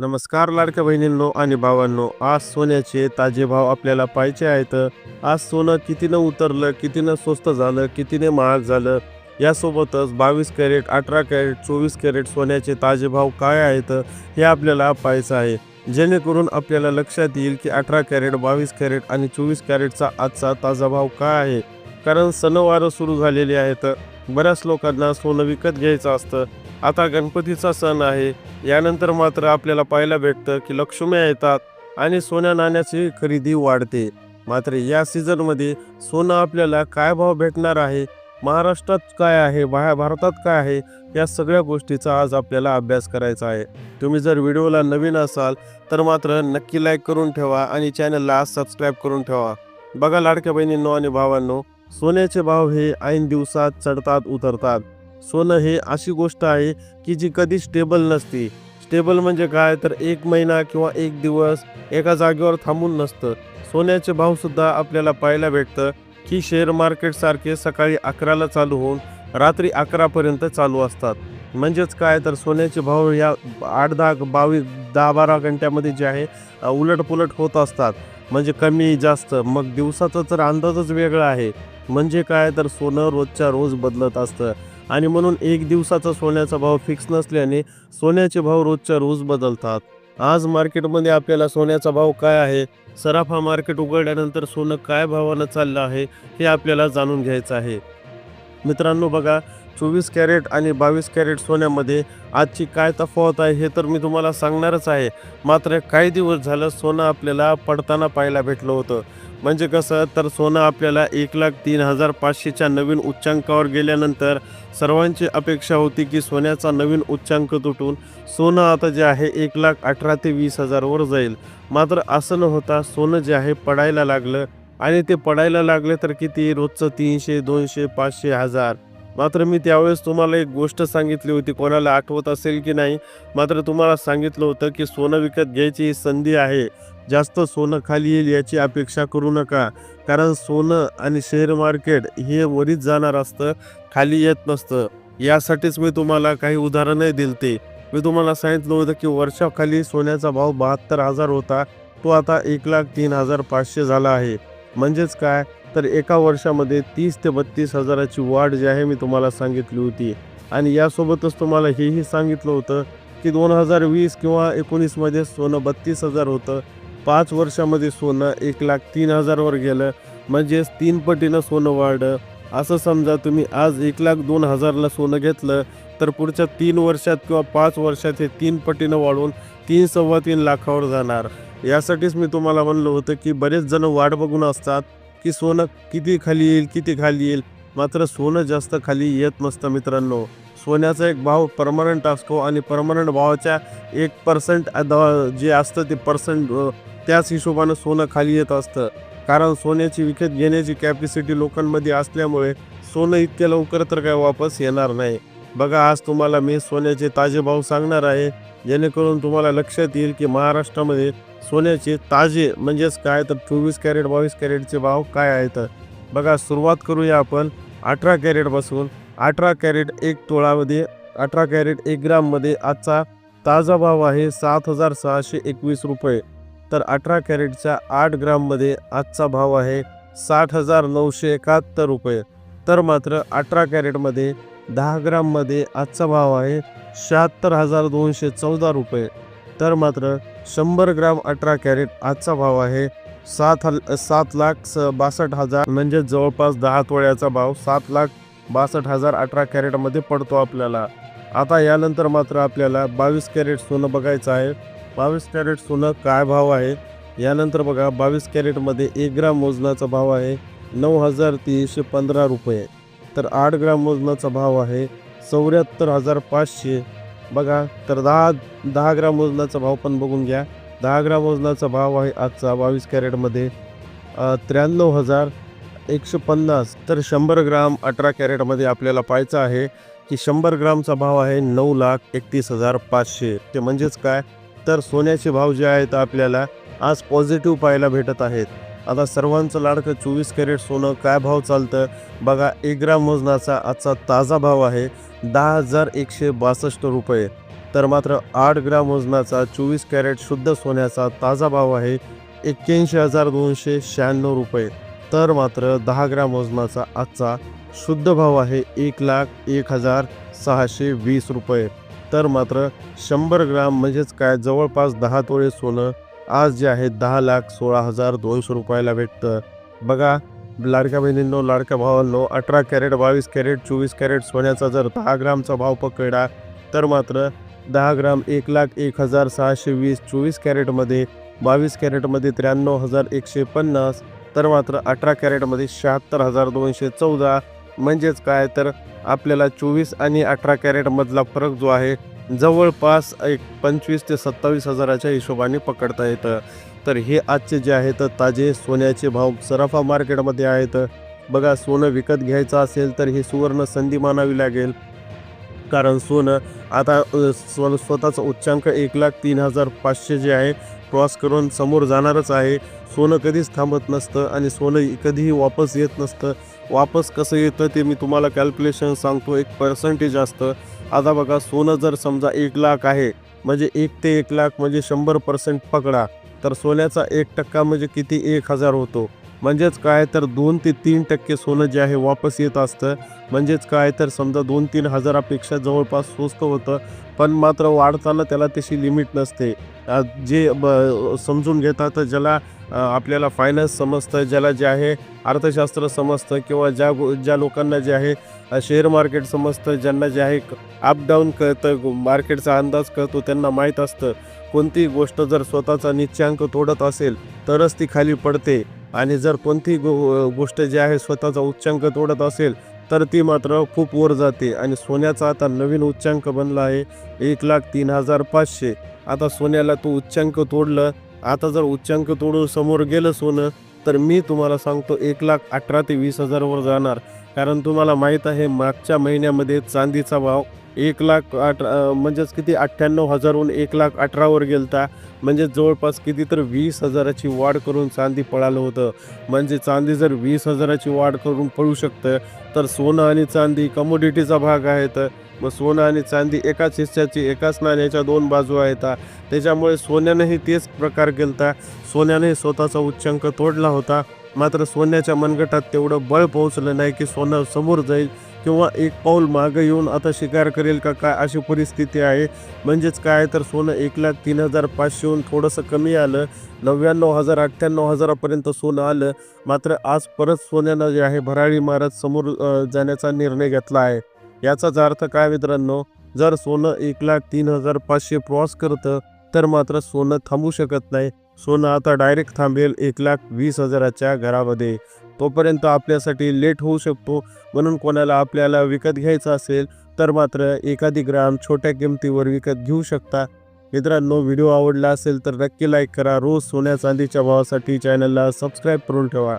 नमस्कार लाडक्या बहिणींनो आणि भावांनो. आज सोन्याचे ताजे भाव आपल्याला पाहिजे आहेत. आज सोनं कितीनं उतरलं कितीनं स्वस्त झालं कितीने महाग झालं यासोबतच बावीस कॅरेट अठरा कॅरेट चोवीस कॅरेट सोन्याचे ताजे भाव काय आहेत हे आपल्याला पाहायचं आहे. जेणेकरून आपल्याला लक्षात येईल की अठरा कॅरेट बावीस कॅरेट आणि चोवीस कॅरेटचा आजचा ताजा भाव काय आहे. कारण सणवारं सुरू झालेले आहेत. बऱ्याच लोकांना सोनं विकत घ्यायचं असतं. आता गणपतीचा सण आहे. यानंतर मात्र आपल्याला पाहायला भेटतं की लक्ष्म्या येतात आणि सोन्या नाण्याची खरेदी वाढते. मात्र या सीझनमध्ये सोनं आपल्याला काय भाव भेटणार आहे? महाराष्ट्रात काय आहे? बाहेर भारतात काय आहे? या सगळ्या गोष्टीचा आज आपल्याला अभ्यास करायचा आहे. तुम्ही जर व्हिडिओला नवीन असाल तर मात्र नक्की लाईक करून ठेवा आणि चॅनलला सबस्क्राईब करून ठेवा. बघा लाडक्या बहिणींनो आणि भावांनो सोन्याचे भाव हे ऐन दिवसात चढतात उतरतात. सोनं हे अशी गोष्ट आहे की जी कधी स्टेबल नसते. स्टेबल म्हणजे काय? तर एक महिना किंवा एक दिवस एका जागेवर थांबून नसतं. सोन्याचे भावसुद्धा आपल्याला पाहायला भेटतं की शेअर मार्केटसारखे सकाळी अकराला चालू होऊन रात्री अकरापर्यंत चालू असतात. म्हणजेच काय तर सोन्याचे भाव या आठ दहा बावीस दहा बारा घंट्यामध्ये जे आहे उलटपुलट होत असतात. म्हणजे कमी जास्त. मग दिवसाचा तर अंदाजच वेगळा आहे. म्हणजे काय तर सोनं रोजच्या रोज बदलत असतं. आणि म्हणून एक दिवसाचा सोन्याचा भाव फिक्स नसल्याने सोन्याचे भाव रोजच्या रोज बदलतात. आज मार्केटमध्ये आपल्याला सोन्याचा भाव काय आहे? सराफा मार्केट उघडल्यानंतर सोनं काय भावानं चाललं आहे हे आपल्याला जाणून घ्यायचं आहे. मित्रांनो बघा चोवीस कॅरेट आणि बावीस कॅरेट सोन्यामध्ये आजची काय तफावत आहे हे तर मी तुम्हाला सांगणारच आहे. मात्र काही दिवस झालं सोनं आपल्याला पडताना पाहायला भेटलं होतं. म्हणजे कसं तर सोनं आपल्याला एक लाख तीन हजार पाचशेच्या नवीन उच्चांकावर गेल्यानंतर सर्वांची अपेक्षा होती की सोन्याचा नवीन उच्चांक तुटून सोनं आता जे आहे एक लाख अठरा ते वीस हजारवर जाईल. मात्र असं न होता सोनं जे आहे पडायला लागलं आणि ते पडायला लागले तर किती? रोजचं तीनशे दोनशे पाचशे हजार. मात्र मी त्यावेळेस तुम्हाला एक गोष्ट सांगितली होती कोणाला आठवत असेल की नाही? मात्र तुम्हाला सांगितलं होतं की सोनं विकत घ्यायची ही संधी आहे. जास्त सोनं खाली येईल याची अपेक्षा करू नका. कारण सोनं आणि शेअर मार्केट हे वरीच जाणार असतं खाली येत नसतं. यासाठीच मी तुम्हाला काही उदाहरणही दिलते. मी तुम्हाला सांगितलं होतं की वर्षाखाली सोन्याचा भाव बहात्तर हजार होता. तो आता एक लाख तीन हजार पाचशे झाला आहे. म्हणजेच काय? तर एका वर्षामध्ये तीस ते बत्तीस हजाराची वाढ जी आहे मी तुम्हाला सांगितली होती. आणि यासोबतच तुम्हाला हेही सांगितलं होतं की दोन हजार वीस किंवा एकोणीसमध्ये सोनं बत्तीस हजार होतं. पाच वर्षामध्ये सोनं एक लाख तीन हजारवर गेलं. म्हणजेच तीन पटीनं सोनं वाढलं. असं समजा तुम्ही आज एक लाख दोन हजारला सोनं घेतलं तर पुढच्या तीन वर्षात किंवा पाच वर्षात हे तीन पटीनं वाढवून तीन सव्वा तीन लाखावर जाणार. यासाठीच मी तुम्हाला म्हणलं होतं की बरेच जण वाट बघून असतात की सोनं किती खाली येईल किती खाली येईल? मात्र सोनं जास्त खाली येत नसतं मित्रांनो. सोन्याचा एक भाव परमनंट असतो आणि परमनंट भावाच्या एक पर्सेंट जे असतं ते पर्सेंट त्याच हिशोबानं सोनं खाली येत असतं. कारण सोन्याची विकत घेण्याची कॅपॅसिटी लोकांमध्ये असल्यामुळे सोनं इतक्या लवकर तर काय वापस येणार नाही. बघा आज तुम्हाला मी सोन्याचे ताजे भाव सांगणार आहे. जेणेकरून तुम्हाला लक्षात येईल की महाराष्ट्रामध्ये सोन्याचे ताजे म्हणजेच काय तर चोवीस कॅरेट बावीस कॅरेटचे भाव काय आहेत? बघा सुरुवात करूया आपण. अठरा कॅरेटपासून अठरा कॅरेट एक तोळामध्ये अठरा कॅरेट एक ग्राममध्ये आजचा ताजा भाव आहे सात हजार सहाशे एकवीस रुपये. तर अठरा कॅरेटच्या आठ ग्राममध्ये आजचा भाव आहे साठ हजार नऊशे एकाहत्तर रुपये. तर मात्र अठरा कॅरेटमध्ये दहा ग्राममध्ये आजचा भाव आहे शहात्तर हजार दोनशे चौदा रुपये. तर मात्र शंभर ग्राम अठरा कॅरेट आजचा भाव आहे. सात हल सात लाख स बासष्ट हजार म्हणजे जवळपास दहा तोळ्याचा भाव सात लाख बासष्ट हजार अठरा कॅरेटमध्ये पडतो आपल्याला. आता यानंतर मात्र आपल्याला बावीस कॅरेट सोनं बघायचं आहे. बावीस कॅरेट सोनं काय भाव आहे? यानंतर बघा बावीस कॅरेटमध्ये एक ग्राम मोजनाचा भाव आहे नऊ हजार तीनशे पंधरा रुपये. तर आठ ग्राम मोजनाचा भाव आहे चौऱ्याहत्तर हजार पाचशे. बघा तर दहा दहा ग्राम वजनाचा भाव पण बघून घ्या. दहा ग्राम वजनाचा भाव आहे आजचा बावीस कॅरेटमध्ये. त्र्याण्णव हजार एकशे पन्नास. तर शंभर ग्राम अठरा कॅरेटमध्ये आपल्याला पाहायचं आहे की शंभर ग्रामचा भाव आहे नऊ लाख एकतीस हजार पाचशे. ते म्हणजेच काय? तर सोन्याचे भाव जे आहेत आपल्याला आज पॉझिटिव्ह पाहायला भेटत आहेत. आता सर्वांचं लाडकं चोवीस कॅरेट सोनं काय भाव चालतं? बघा एक ग्राम वजनाचा आजचा ताजा भाव आहे दहा हजार एकशे बासष्ट रुपये. तर मात्र आठ ग्राम वजनाचा चोवीस कॅरेट शुद्ध सोन्याचा ताजा भाव आहे एक्क्याऐंशी हजार दोनशे शहाण्णव रुपये. तर मात्र दहा ग्राम वजनाचा आजचा शुद्ध भाव आहे एक लाख एक हजार सहाशे वीस रुपये. तर मात्र शंभर ग्राम म्हणजेच काय? जवळपास दहा तोळे सोनं आज जे आहे दहा लाख सोळा हजार दोनशे रुपयाला भेटतं. बघा लाडक्या बहिणींनो लाडक्या भावांनो अठरा कॅरेट बावीस कॅरेट चोवीस कॅरेट सोन्याचा जर दहा ग्रामचा भाव पकडला तर मात्र दहा ग्राम एक लाख एक हजार सहाशे वीस चोवीस कॅरेटमध्ये बावीस कॅरेटमध्ये त्र्याण्णव हजार एकशे पन्नास तर मात्र अठरा कॅरेटमध्ये शहात्तर हजार दोनशे चौदा. म्हणजेच काय? तर आपल्याला चोवीस आणि अठरा कॅरेटमधला फरक जो आहे जवळपास एक पंचवीस ते सत्तावीस हजाराच्या हिशोबाने पकडता येतं. तर हे आजचे जे आहेत ताजे सोन्याचे भाव सराफा मार्केटमध्ये आहेत. बघा सोनं विकत घ्यायचं असेल तर ही सुवर्ण संधी मानावी लागेल. कारण सोनं आता स्व स्वतःचा उच्चांक एक लाख तीन हजार पाचशे जे आहे क्रॉस करून समोर जाणारच आहे. सोनं कधीच थांबत नसतं आणि सोनं कधीही वापस येत नसतं. वापस कसं येतं ते मी तुम्हाला कॅल्क्युलेशन सांगतो. एक पर्सेंटेज असतं. आता बघा सोनं जर समजा एक लाख आहे म्हणजे एक ते एक लाख म्हणजे शंभर पर्सेंट पकडा. तर सोन्याचा एक टक्का म्हणजे किती? एक हजार होतो. म्हणजेच काय तर दोन ते तीन टक्के सोनं जे आहे वापस येत असतं. म्हणजेच काय तर समजा दोन तीन हजारापेक्षा जवळपास स्वस्त होतं. पण मात्र वाढताना त्याला तशी लिमिट नसते. जे ब समजून घेतात ज्याला आपल्याला फायनान्स समजतं ज्याला जे आहे अर्थशास्त्र समजतं किंवा ज्या ज्या लोकांना जे आहे शेअर मार्केट समजतं ज्यांना जे आहे अप डाऊन कळतं मार्केटचा अंदाज कळतो त्यांना माहीत असतं. कोणतीही गोष्ट जर स्वतःचा निश्चांक तोडत असेल तरच ती खाली पडते. आणि जर कोणती गो गोष्ट जी आहे स्वतःचा उच्चांक तोडत असेल तर ती मात्र खूप वर जाते. आणि सोन्याचा आता नवीन उच्चांक बनला आहे एक लाख तीन हजार पाचशे. आता सोन्याला तू उच्चांक तोडलं आता जर उच्चांक तोडून समोर गेलं सोनं तर मी तुम्हाला सांगतो एक लाख अठरा ते वीस हजारवर जाणार. कारण तुम्हाला माहीत आहे मागच्या महिन्यामध्ये चांदीचा भाव एक लाख अठरा म्हणजेच किती अठ्ठ्याण्णव हजारहून एक लाख अठरावर गेलता. म्हणजे जवळपास किती तर वीस हजाराची वाढ करून चांदी पळालं होतं. म्हणजे चांदी जर वीस हजाराची वाढ करून पळू शकतं तर सोनं आणि चांदी कमोडिटीचा भाग आहे तर मग सोनं आणि चांदी एकाच हिस्स्याची एकाच नाण्याच्या दोन बाजू आहेत. त्याच्यामुळे सोन्यानेही तेच प्रकार केलता. सोन्याने स्वतःचा उच्चांक तोडला होता. मात्र सोन्याच्या मनगटात तेवढं बळ पोहोचलं नाही की सोनं समोर जाईल किंवा एक पाऊल मागं येऊन आता शिकार करेल का काय अशी परिस्थिती आहे. म्हणजेच काय तर सोनं एक लाख तीन हजार पाचशेहून थोडंसं कमी आलं. नव्याण्णव हजार अठ्ठ्याण्णव हजारापर्यंत सोनं आलं. मात्र आज परत सोन्यानं जे आहे भराळी मारत समोर जाण्याचा निर्णय घेतला आहे. याचाच अर्थ काय मित्रांनो जर सोनं एक लाख तीन हजार पाचशे क्रॉस करतं तर मात्र सोनं थांबू शकत नाही. सोनं आता डायरेक्ट थांबेल एक लाख वीस हजाराच्या घरामध्ये. तोपर्यंत आपल्यासाठी लेट होऊ शकतो. म्हणून कोणाला आपल्याला विकत घ्यायचं असेल तर मात्र एखादी ग्राम छोट्या किमतीवर विकत घेऊ शकता. मित्रांनो व्हिडिओ आवडला असेल तर नक्की लाईक करा. रोज सोन्या चांदीच्या भावासाठी चॅनलला सबस्क्राईब करून ठेवा.